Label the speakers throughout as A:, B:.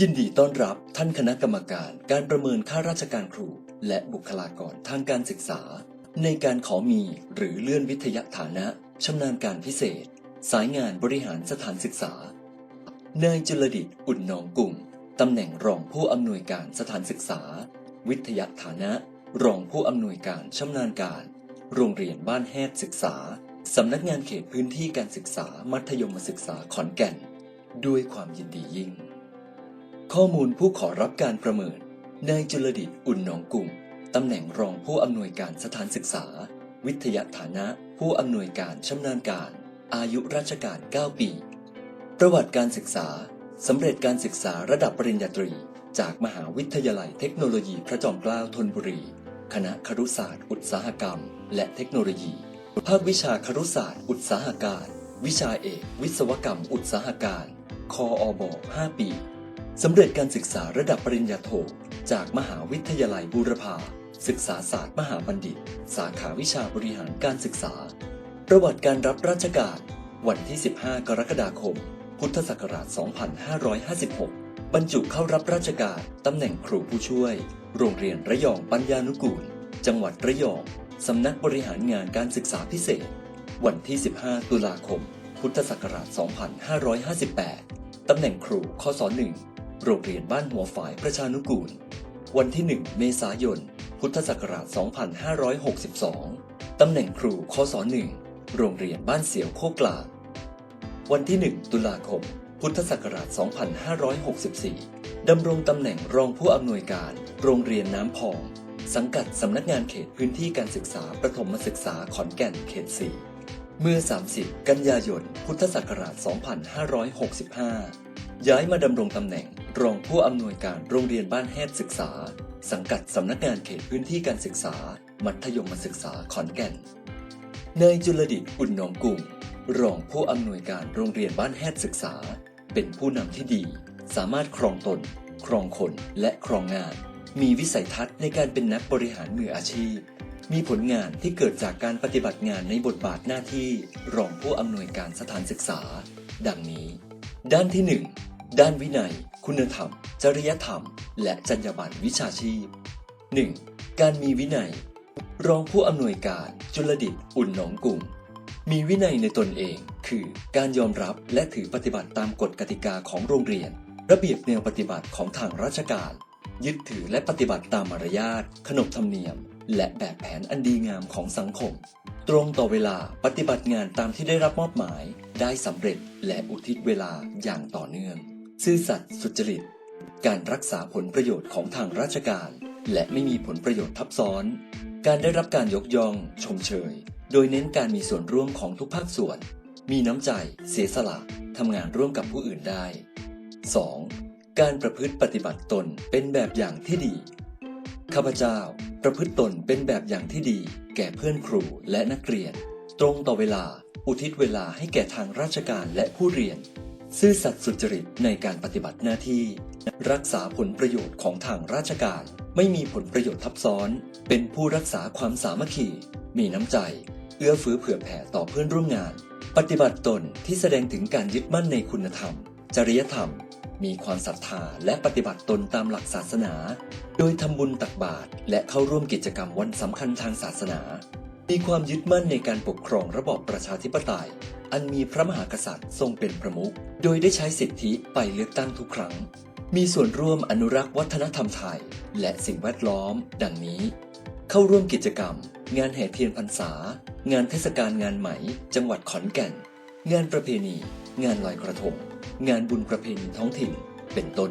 A: ยินดีต้อนรับท่านคณะกรรมการการประเมินข้าราชการครู และบุคลากรทางการศึกษา ในการขอมีหรือเลื่อนวิทยาฐานะชำนาญการพิเศษ สายงานบริหารสถานศึกษานายจุลดิตอุ่นนองกุ่งตำแหน่งรองผู้อำนวยการสถานศึกษา วิทยาฐานะ รองผู้อำนวยการชำนาญการ โรงเรียนบ้านแฮดศึกษาสำนักงานเขตพื้นที่การศึกษามัธยมศึกษาขอนแก่น ด้วยความยินดียิ่ง ข้อมูลผู้ขอรับการประเมิน นายจุลดิตอุ่นหนองกุ่งตำแหน่งรองผู้อำนวยการสถานศึกษา วิทยาฐานะ ผู้อำนวยการชำนาญการ อายุราชการ 9 ปี ประวัติการศึกษาสำเร็จการศึกษาระดับปริญญาตรี จากมหาวิทยาลัยเทคโนโลยีพระจอมเกล้าธนบุรี คณะครุศาสตร์ อุตสาหกรรม และเทคโนโลยี ภาควิชาครุศาสตร์ อุตสาหการ วิชาเอก วิศวกรรม อุตสาหการ คออบ5ปี สำเร็จการศึกษาระดับปริญญาโท จากมหาวิทยาลัยบูรพาศึกษาศาสตร์มหาบัณฑิต สาขาวิชาบริหารการศึกษา ประวัติการรับราชการ วันที่ 15 กรกฎาคม พุทธศักราช 2556 บรรจุเข้ารับราชการตำแหน่งครูผู้ช่วย โรงเรียนระยองปัญญานุกูล จังหวัดระยอง สำนักบริหารงานการศึกษาพิเศษ วันที่ 15 ตุลาคม พุทธศักราช 2558 ตำแหน่งครูข้อสอ1 โรงเรียนบ้านหัวฝายประชานุกูล วันที่ 1 เมษายน พุทธศักราช 2562 ตำแหน่งครูข้อสอ1โรงเรียนบ้านเสียวโคกกลาวันที่ 1 ตุลาคม พุทธศักราช 2564 ดำรงตำแหน่งรองผู้อำนวยการ โรงเรียนน้ำพอง สังกัดสำนักงานเขตพื้นที่การศึกษาประถมศึกษาขอนแก่นเขต 4 เมื่อ 30 กันยายน พุทธศักราช 2565 ย้ายมาดำรงตำแหน่ง รองผู้อำนวยการโรงเรียนบ้านแฮดศึกษา สังกัดสำนักงานเขตพื้นที่การศึกษา มัธยมศึกษาขอนแก่นนายจุลดิตอุ่นหนองกุ่งรองผู้อำนวยการโรงเรียนบ้านแฮดศึกษา เป็นผู้นำที่ดี สามารถครองตน ครองคนและครองงาน มีวิสัยทัศน์ในการเป็นนักบริหารมืออาชีพ มีผลงานที่เกิดจากการปฏิบัติงานในบทบาทหน้าที่ รองผู้อำนวยการสถานศึกษา ดังนี้ ด้านที่ 1 ด้านวินัย คุณธรรม จริยธรรม และจรรยาบรรณวิชาชีพ 1. การมีวินัย รองผู้อำนวยการจุลดิตอุ่นหนองกุ่งมีวินัยในตนเองคือการยอมรับและถือปฏิบัติตามกฎกติกาของโรงเรียน ระเบียบแนวปฏิบัติของทางราชการ ยึดถือและปฏิบัติตามมารยาทขนบธรรมเนียม และแบบแผนอันดีงามของสังคม ตรงต่อเวลาปฏิบัติงานตามที่ได้รับมอบหมาย ได้สำเร็จและอุทิศเวลาอย่างต่อเนื่อง ซื่อสัตย์สุจริต การรักษาผลประโยชน์ของทางราชการ และไม่มีผลประโยชน์ทับซ้อน การได้รับการยกย่อง ชมเชย โดยเน้นการมีส่วนร่วมของทุกภาคส่วน มีน้ำใจ เสียสละทำงานร่วมกับผู้อื่นได้ 2. การประพฤติปฏิบัติตนเป็นแบบอย่างที่ดี ข้าพเจ้า ประพฤติตนเป็นแบบอย่างที่ดี แก่เพื่อนครูและนักเรียน ตรงต่อเวลา อุทิศเวลาให้แก่ทางราชการและผู้เรียน ซื่อสัตย์สุจริตในการปฏิบัติหน้าที่ รักษาผลประโยชน์ของทางราชการ ไม่มีผลประโยชน์ทับซ้อน เป็นผู้รักษาความสามัคคี มีน้ำใจ เอื้อเฟื้อเผื่อแผ่ต่อเพื่อนร่วมงาน ปฏิบัติตนที่แสดงถึงการยึดมั่นในคุณธรรม จริยธรรม มีความศรัทธาและปฏิบัติตนตามหลักศาสนา โดยทำบุญตักบาตรและเข้าร่วมกิจกรรมวันสำคัญทางศาสนา มีความยึดมั่นในการปกครองระบอบประชาธิปไตย อันมีพระมหากษัตริย์ทรงเป็นประมุข โดยได้ใช้สิทธิไปเลือกตั้งทุกครั้ง มีส่วนร่วมอนุรักษ์วัฒนธรรมไทย และสิ่งแวดล้อม ดังนี้ เข้าร่วมกิจกรรม งานแห่เทียนพรรษา งานเทศกาลงานไหม จังหวัดขอนแก่น งานประเพณี งานลอยกระทง งานบุญประเพณีท้องถิ่น เป็นต้น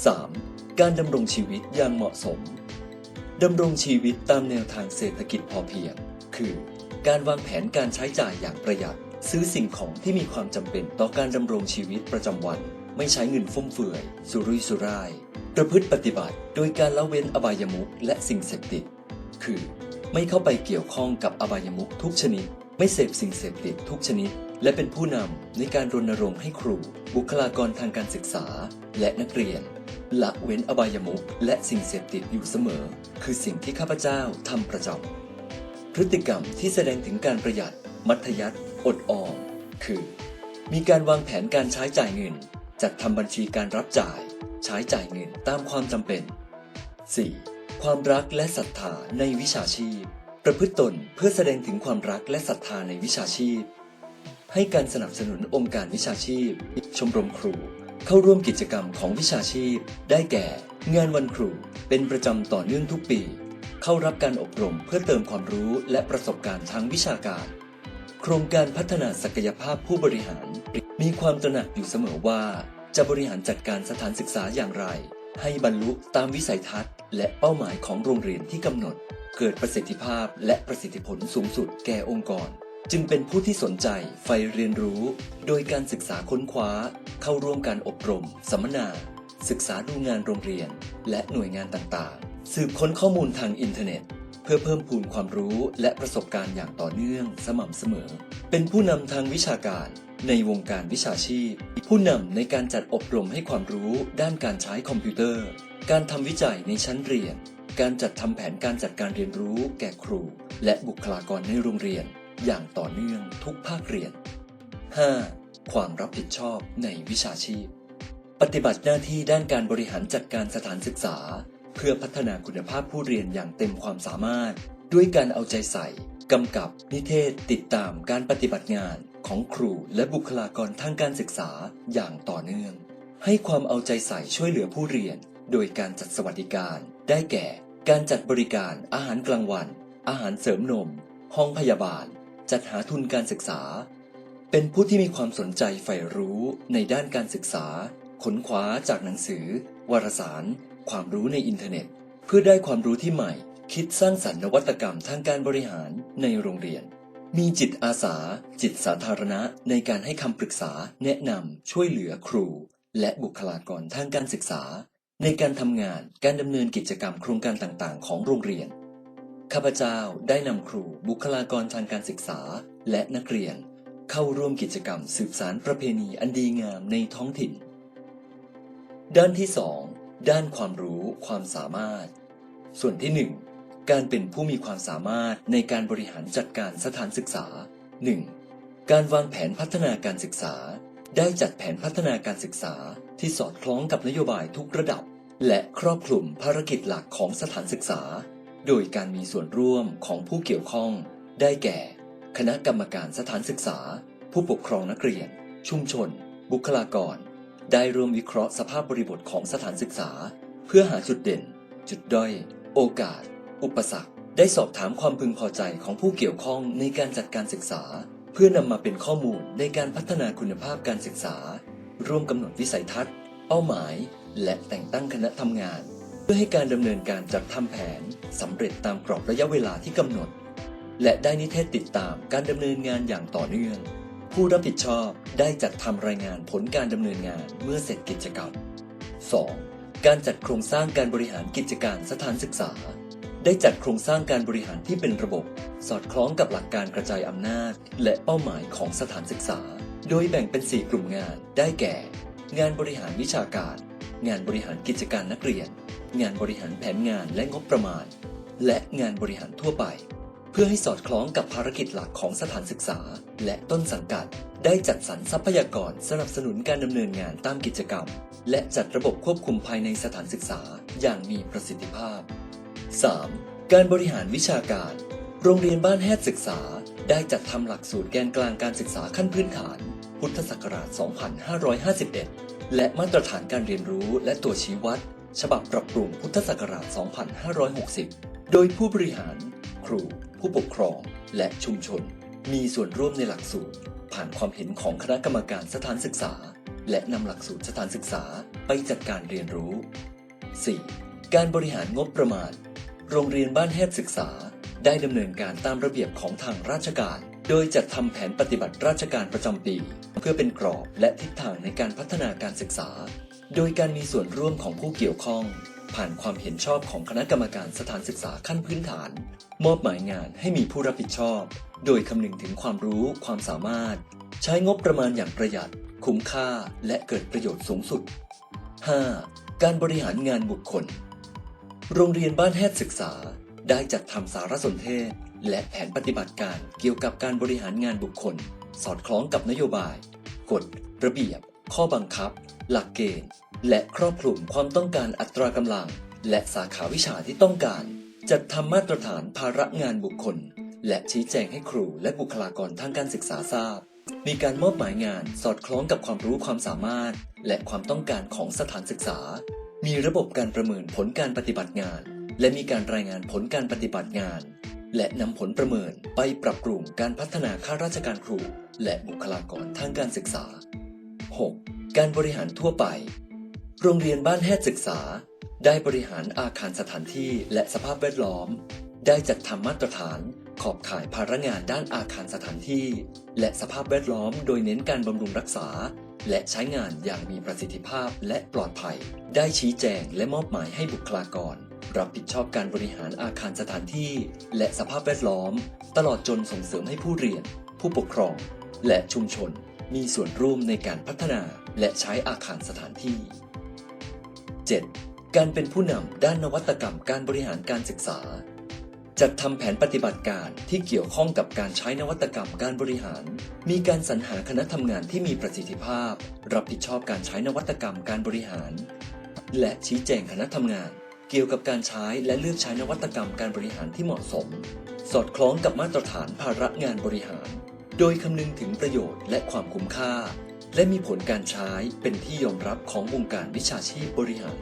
A: 3. การดำรงชีวิตอย่างเหมาะสมดำรงชีวิตตามแนวทางเศรษฐกิจพอเพียง คือ การวางแผนการใช้จ่ายอย่างประหยัด ซื้อสิ่งของที่มีความจำเป็นต่อการดำรงชีวิตประจำวัน ไม่ใช้เงินฟุ่มเฟือย สุรุ่ยสุร่าย ประพฤติปฏิบัติ โดยการละเว้นอบายมุขและสิ่งเสพติด คือ ไม่เข้าไปเกี่ยวข้องกับอบายมุขทุกชนิด ไม่เสพสิ่งเสพติดทุกชนิด และเป็นผู้นำในการรณรงค์ให้ครู บุคลากรทางการศึกษา และนักเรียนละเว้นอบายมุขและสิ่งเสพติดอยู่เสมอ คือสิ่งที่ข้าพเจ้าทำประจำ พฤติกรรมที่แสดงถึงการประหยัด มัธยัติอดออม คือ มีการวางแผนการใช้จ่ายเงิน จัดทำบัญชีการรับจ่าย ใช้จ่ายเงินตามความจำเป็น 4. ความรักและศรัทธาในวิชาชีพ ประพฤติตนเพื่อแสดงถึงความรักและศรัทธาในวิชาชีพ ให้การสนับสนุนองค์การวิชาชีพ ชมรมครู เข้าร่วมกิจกรรมของวิชาชีพ ได้แก่ งานวันครูเป็นประจำต่อเนื่องทุกปี เข้ารับการอบรมเพื่อเติมความรู้และประสบการณ์ทางวิชาการ โครงการพัฒนาศักยภาพผู้บริหาร มีความตระหนักอยู่เสมอว่า จะบริหารจัดการสถานศึกษาอย่างไร ให้บรรลุตามวิสัยทัศน์ และเป้าหมายของโรงเรียนที่กำหนด เกิดประสิทธิภาพและประสิทธิผลสูงสุดแก่องค์กร จึงเป็นผู้ที่สนใจใฝ่เรียนรู้ โดยการศึกษาค้นคว้า เข้าร่วมการอบรม สัมมนา ศึกษาดูงานโรงเรียน และหน่วยงานต่างๆ สืบค้นข้อมูลทางอินเทอร์เน็ต เพื่อเพิ่มพูนความรู้และประสบการณ์อย่างต่อเนื่องสม่ำเสมอ เป็นผู้นำทางวิชาการในวงการวิชาชีพ ผู้นำในการจัดอบรมให้ความรู้ด้านการใช้คอมพิวเตอร์ การทำวิจัยในชั้นเรียน การจัดทำแผนการจัดการเรียนรู้แก่ครู และบุคลากรในโรงเรียน อย่างต่อเนื่องทุกภาคเรียน 5. ความรับผิดชอบในวิชาชีพ ปฏิบัติหน้าที่ด้านการบริหารจัดการสถานศึกษา เพื่อพัฒนาคุณภาพผู้เรียนอย่างเต็มความสามารถ ด้วยการเอาใจใส่กำกับนิเทศติดตามการปฏิบัติงานของครูและบุคลากรทางการศึกษาอย่างต่อเนื่อง ให้ความเอาใจใส่ช่วยเหลือผู้เรียน โดยการจัดสวัสดิการ ได้แก่ การจัดบริการอาหารกลางวัน อาหารเสริมนม ห้องพยาบาล จัดหาทุนการศึกษา เป็นผู้ที่มีความสนใจใฝ่รู้ในด้านการศึกษาค้นคว้าจากหนังสือ วารสาร ความรู้ในอินเทอร์เน็ต เพื่อได้ความรู้ที่ใหม่ คิดสร้างสรรค์นวัตกรรมทางการบริหารในโรงเรียน มีจิตอาสา จิตสาธารณะในการให้คำปรึกษา แนะนำช่วยเหลือครู และบุคลากรทางการศึกษา ในการทำงานการดำเนินกิจกรรมโครงการต่างๆ ของโรงเรียนข้าพเจ้าได้นำครูบุคลากรทางการศึกษา และนักเรียน เข้าร่วมกิจกรรมสืบสารประเพณีอันดีงามในท้องถิ่น ด้านที่2 ด้านความรู้ความสามารถ ส่วนที่ 1 การเป็นผู้มีความสามารถในการบริหารจัดการสถานศึกษา 1. การวางแผนพัฒนาการศึกษา ได้จัดแผนพัฒนาการศึกษาที่สอดคล้องกับนโยบายทุกระดับ และครอบคลุมภารกิจหลักของสถานศึกษา โดยการมีส่วนร่วมของผู้เกี่ยวข้อง ได้แก่ คณะกรรมการสถานศึกษา ผู้ปกครองนักเรียน ชุมชน บุคลากร ได้ร่วมวิเคราะห์สภาพบริบทของสถานศึกษา เพื่อหาจุดเด่น จุดด้อย โอกาส อุปสรรค ได้สอบถามความพึงพอใจของผู้เกี่ยวข้องในการจัดการศึกษา เพื่อนำมาเป็นข้อมูลในการพัฒนาคุณภาพการศึกษา ร่วมกำหนดวิสัยทัศน์ เป้าหมาย และแต่งตั้งคณะทำงาน เพื่อให้การดำเนินการจัดทำแผนสำเร็จตามกรอบระยะเวลาที่กำหนด และได้นิเทศติดตามการดำเนินงานอย่างต่อเนื่อง ผู้รับผิดชอบได้จัดทำรายงานผลการดำเนินงานเมื่อเสร็จกิจกรรม 2. การจัดโครงสร้างการบริหารกิจการสถานศึกษา ได้จัดโครงสร้างการบริหารที่เป็นระบบ สอดคล้องกับหลักการกระจายอำนาจ และเป้าหมายของสถานศึกษา โดยแบ่งเป็น 4 กลุ่มงานได้แก่ งานบริหารวิชาการ งานบริหารกิจการนักเรียน งานบริหารแผนงานและงบประมาณ และงานบริหารทั่วไป พื่อให้สอดคล้องกับภารกิจหลักของสถานศึกษา และต้นสังกัด ได้จัดสรรทรัพยากรสนับสนุนการดำเนินงานตามกิจกรรม และจัดระบบควบคุมภายในสถานศึกษาอย่างมีประสิทธิภาพ 3. การบริหารวิชาการ โรงเรียนบ้านแฮดศึกษา ได้จัดทำหลักสูตรแกนกลางการศึกษาขั้นพื้นฐาน พุทธศักราช 2551 และมาตรฐานการเรียนรู้และตัวชี้วัด ฉบับปรับปรุงพุทธศักราช 2560 โดยผู้บริหาร ครู ผู้ปกครอง และชุมชน มีส่วนร่วมในหลักสูตร ผ่านความเห็นของคณะกรรมการสถานศึกษา และนำหลักสูตรสถานศึกษาไปจัดการเรียนรู้ 4. การบริหารงบประมาณ โรงเรียนบ้านแฮดศึกษา ได้ดำเนินการตามระเบียบของทางราชการ โดยจัดทำแผนปฏิบัติราชการประจำปี เพื่อเป็นกรอบและทิศทางในการพัฒนาการศึกษา โดยการมีส่วนร่วมของผู้เกี่ยวข้อง ผ่านความเห็นชอบของคณะกรรมการสถานศึกษาขั้นพื้นฐาน มอบหมายงานให้มีผู้รับผิดชอบ โดยคำนึงถึงความรู้ความสามารถ ใช้งบประมาณอย่างประหยัด คุ้มค่าและเกิดประโยชน์สูงสุด 5. การบริหารงานบุคคล โรงเรียนบ้านแฮดศึกษา ได้จัดทำสารสนเทศ และแผนปฏิบัติการเกี่ยวกับการบริหารงานบุคคล สอดคล้องกับนโยบาย กฎ ระเบียบ ข้อบังคับ หลักเกณฑ์ และครอบคลุมความต้องการอัตรากำลัง และสาขาวิชาที่ต้องการ จัดทำมาตรฐานภาระงานบุคคล และชี้แจงให้ครูและบุคลากรทางการศึกษาทราบ มีการมอบหมายงานสอดคล้องกับความรู้ความสามารถ และความต้องการของสถานศึกษา มีระบบการประเมินผลการปฏิบัติงาน และมีการรายงานผลการปฏิบัติงาน และนำผลประเมินไปปรับปรุงการพัฒนาข้าราชการครู และบุคลากรทางการศึกษา 6. การบริหารทั่วไป โรงเรียนบ้านแฮดศึกษา ได้บริหารอาคารสถานที่และสภาพแวดล้อม ได้จัดทำมาตรฐานขอบข่ายภาระงานด้านอาคารสถานที่ และสภาพแวดล้อมโดยเน้นการบำรุงรักษา และใช้งานอย่างมีประสิทธิภาพและปลอดภัย ได้ชี้แจงและมอบหมายให้บุคลากร รับผิดชอบการบริหารอาคารสถานที่ และสภาพแวดล้อม ตลอดจนส่งเสริมให้ผู้เรียน ผู้ปกครอง และชุมชน มีส่วนร่วมในการพัฒนาและใช้อาคารสถานที่ 7. การเป็นผู้นำด้านนวัตกรรมการบริหารการศึกษา จัดทำแผนปฏิบัติการที่เกี่ยวข้องกับการใช้นวัตกรรมการบริหาร มีการสรรหาคณะทำงานที่มีประสิทธิภาพ รับผิดชอบการใช้นวัตกรรมการบริหาร และชี้แจงคณะทำงาน เกี่ยวกับการใช้และเลือกใช้นวัตกรรมการบริหารที่เหมาะสม สอดคล้องกับมาตรฐานภาระงานบริหาร โดยคำนึงถึงประโยชน์และความคุ้มค่า และมีผลการใช้เป็นที่ยอมรับของวงการวิชาชีพบริหาร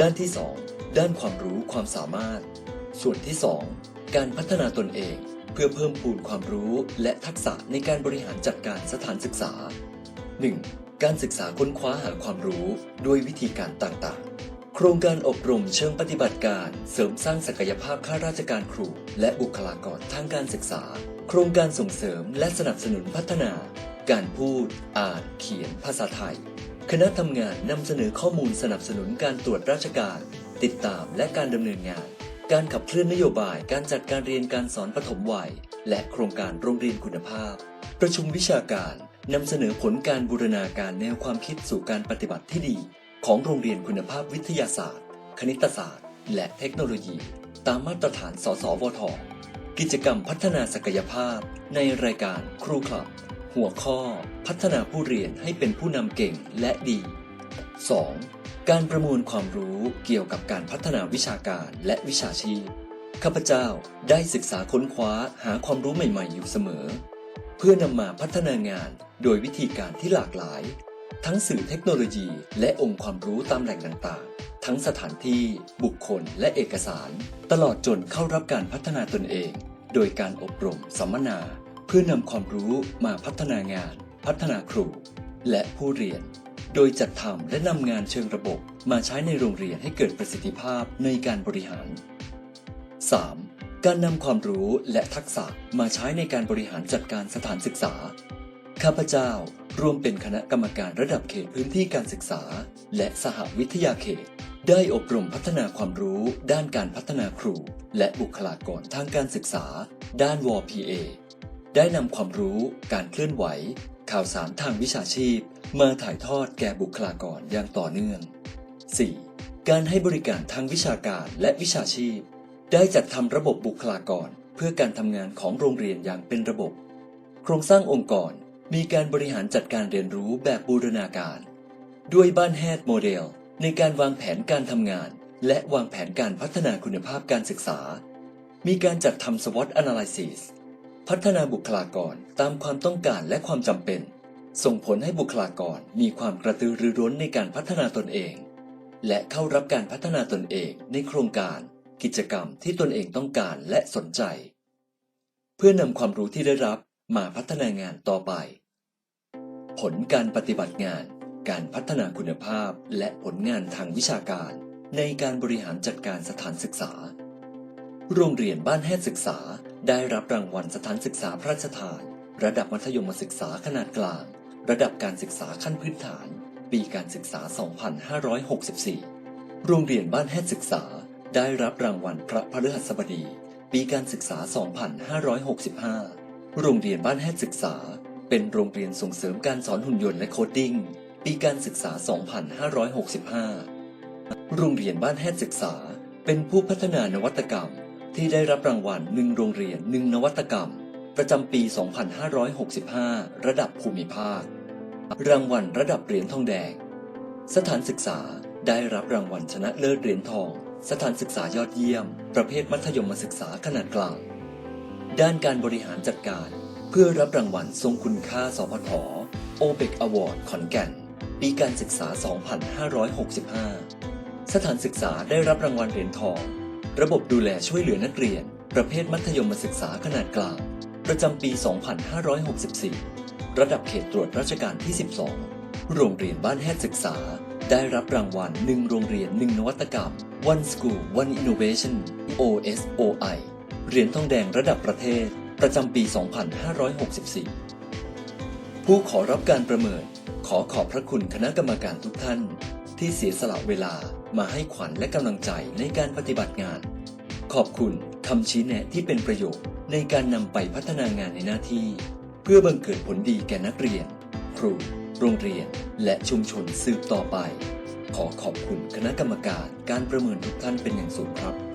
A: ด้านที่ 2 ด้านความรู้ความสามารถ ส่วนที่ 2 การพัฒนาตนเอง เพื่อเพิ่มพูนความรู้และทักษะในการบริหารจัดการสถานศึกษา 1. การศึกษาค้นคว้าหาความรู้ด้วยวิธีการต่างๆ โครงการอบรมเชิงปฏิบัติการ เสริมสร้างศักยภาพข้าราชการครู และบุคลากรทางการศึกษา โครงการส่งเสริมและสนับสนุนพัฒนา การพูด อ่าน เขียนภาษาไทย คณะทำงานนำเสนอข้อมูลสนับสนุนการตรวจราชการ ติดตามและการดำเนินงาน การขับเคลื่อนนโยบายการจัดการเรียนการสอนปฐมวัย และโครงการโรงเรียนคุณภาพ ประชุมวิชาการนำเสนอผลการบูรณาการแนวความคิดสู่การปฏิบัติที่ดี ของโรงเรียนคุณภาพวิทยาศาสตร์ คณิตศาสตร์ และเทคโนโลยี ตามมาตรฐาน สสวท กิจกรรมพัฒนาศักยภาพ ในรายการครูคลับ หัวข้อ พัฒนาผู้เรียนให้เป็นผู้นำเก่งและดี 2. การประมวลความรู้เกี่ยวกับการพัฒนาวิชาการและวิชาชีพ ข้าพเจ้าได้ศึกษาค้นคว้าหาความรู้ใหม่ๆ อยู่เสมอ เพื่อนำมาพัฒนางานโดยวิธีการที่หลากหลาย ทั้งสื่อเทคโนโลยี และองค์ความรู้ตามแหล่งต่างๆ ทั้งสถานที่ บุคคลและเอกสาร ตลอดจนเข้ารับการพัฒนาตนเอง โดยการอบรมสัมมนา เพื่อนำความรู้มาพัฒนางาน พัฒนาครู และผู้เรียน โดยจัดทำและนำงานเชิงระบบมาใช้ในโรงเรียนให้เกิดประสิทธิภาพในการบริหาร 3. การนำความรู้และทักษะมาใช้ในการบริหารจัดการสถานศึกษา ข้าพเจ้าร่วมเป็นคณะกรรมการระดับเขตพื้นที่การศึกษา และสหวิทยาเขต ได้อบรมพัฒนาความรู้ด้านการพัฒนาครู และบุคลากรทางการศึกษา ด้านว PA ได้นำความรู้ การเคลื่อนไหว ข่าวสารทางวิชาชีพ มาถ่ายทอดแก่บุคลากรอย่างต่อเนื่อง 4. การให้บริการทางวิชาการและวิชาชีพ ได้จัดทำระบบบุคลากร เพื่อการทำงานของโรงเรียนอย่างเป็นระบบ โครงสร้างองค์กรมีการบริหารจัดการเรียนรู้แบบบูรณาการ ด้วยบ้านแฮดโมเดล ในการวางแผนการทำงาน และวางแผนการพัฒนาคุณภาพการศึกษา มีการจัดทำ SWOT Analysis พัฒนาบุคลากรตามความต้องการและความจำเป็น ส่งผลให้บุคลากรมีความกระตือรือร้นในการพัฒนาตนเอง และเข้ารับการพัฒนาตนเองในโครงการ กิจกรรมที่ตนเองต้องการและสนใจ เพื่อนำความรู้ที่ได้รับมาพัฒนางานต่อไป ผลการปฏิบัติงาน การพัฒนาคุณภาพและผลงานทางวิชาการ ในการบริหารจัดการสถานศึกษา โรงเรียนบ้านแฮดศึกษาได้รับรางวัลสถานศึกษาพระราชทาน ระดับมัธยมศึกษาขนาดกลาง ระดับการศึกษาขั้นพื้นฐาน ปีการศึกษา 2564 โรงเรียนบ้านแฮดศึกษาได้รับรางวัลพระพฤหัสบดี ปีการศึกษา 2565 โรงเรียนบ้านแฮดศึกษา เป็นโรงเรียนส่งเสริมการสอนหุ่นยนต์และโคดดิ้ง ปีการศึกษา 2565 โรงเรียนบ้านแฮดศึกษา เป็นผู้พัฒนานวัตกรรม ที่ได้รับรางวัลหนึ่งโรงเรียนหนึ่งนวัตกรรม ประจำปี 2565 ระดับภูมิภาค รางวัลระดับเหรียญทองแดง สถานศึกษาได้รับรางวัลชนะเลิศเหรียญทอง สถานศึกษายอดเยี่ยม ประเภทมัธยมศึกษาขนาดกลาง ด้านการบริหารจัดการ เพื่อรับรางวัลทรงคุณค่าสพทโอเบกอวอร์ดขอนแก่น ปีการศึกษา 2565 สถานศึกษาได้รับรางวัลเหรียญทอง ระบบดูแลช่วยเหลือนักเรียน ประเภทมัธยมศึกษาขนาดกลาง ประจำปี 2564 ระดับเขตตรวจราชการที่ 12 โรงเรียนบ้านแฮดศึกษา ได้รับรางวัล 1 โรงเรียน 1 นวัตกรรม One School One Innovation OSOI เหรียญทองแดงระดับประเทศ ประจำปี 2564 ผู้ขอรับการประเมิน ขอขอบพระคุณคณะกรรมการทุกท่าน ที่เสียสละเวลามาให้ขวัญและกำลังใจในการปฏิบัติงาน ขอบคุณคำชี้แนะที่เป็นประโยชน์ในการนำไปพัฒนางานในหน้าที่ เพื่อบังเกิดผลดีแก่นักเรียน ครู โรงเรียน และชุมชนสืบต่อไป ขอขอบคุณคณะกรรมการการประเมินทุกท่านเป็นอย่างสูงครับ